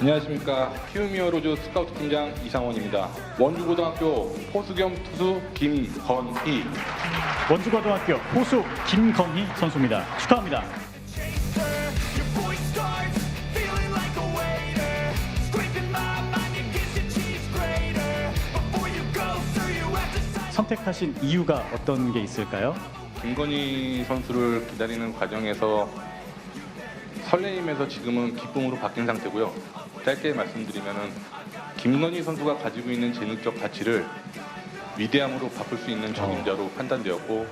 안녕하십니까 키우미어로즈 스카우트 팀장 이상원입니다. 원주고등학교 포수 겸 투수 김건희 원주고등학교 포수 김건희 선수입니다. 축하합니다. 선택하신 이유가 어떤 게 있을까요? 김건희 선수를 기다리는 과정에서 설레임에서 지금은 기쁨으로 바뀐 상태고요. 짧게 말씀드리면은 김건희 선수가 가지고 있는 재능적 가치를 위대함으로 바꿀 수 있는 적임자로 판단되었고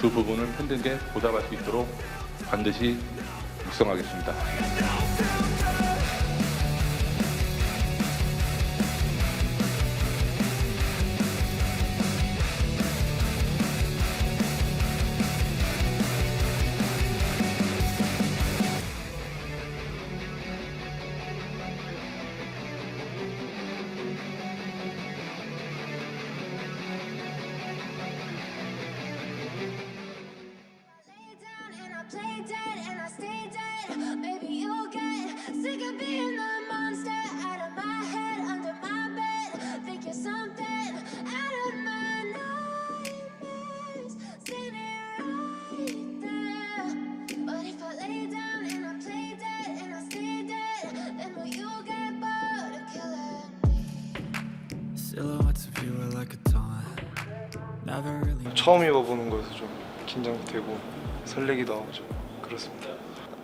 그 부분을 팬들에게 보답할 수 있도록 반드시 육성하겠습니다. 처음 입어보는 거여서 좀 긴장도 되고 설레기도 하고 좀 그렇습니다.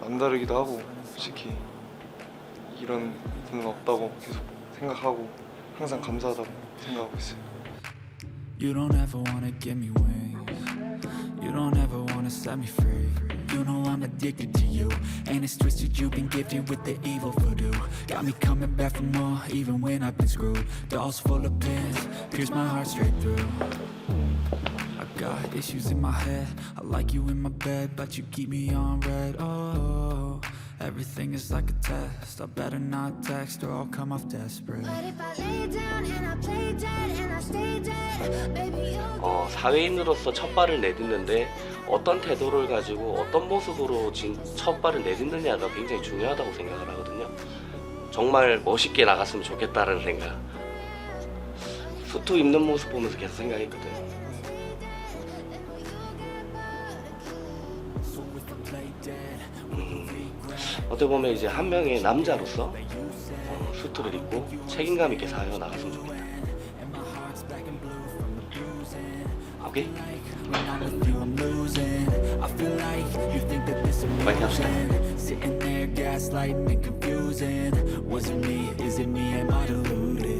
남다르기도 하고 솔직히 이런 분은 없다고 계속 생각하고 항상 감사하다고 생각하고 있어요. You don't ever wanna give me wings. You don't ever wanna set me free. You know I'm addicted to you. And it's twisted, you've been gifted with the evil voodoo. Got me coming back for more, even when I've been screwed. Dolls full of pins, pierce my heart straight through. Got issues in my head. I like you in my bed, but you keep me on red. Oh, everything is like a test. I better not text or I'll come off desperate. But if I lay down and I play dead and I stay dead, maybe you'll 어, 사회인으로서 첫 발을 내딛는데 어떤 태도를 가지고 어떤 모습으로 진- 첫 발을 내딛느냐가 굉장히 중요하다고 생각을 하거든요. 정말 멋있게 나갔으면 좋겠다는 생각. 수트 입는 모습 보면서 계속 생각했거든요. 어떻게 보면 이제 한 명의 남자로서 어, 수트를 입고 책임감 있게 사회 나갔으면 좋겠다. 오케이? House illusion. Sitting there, gaslighting and confusing. Was it me? Is it me? Am I deluded?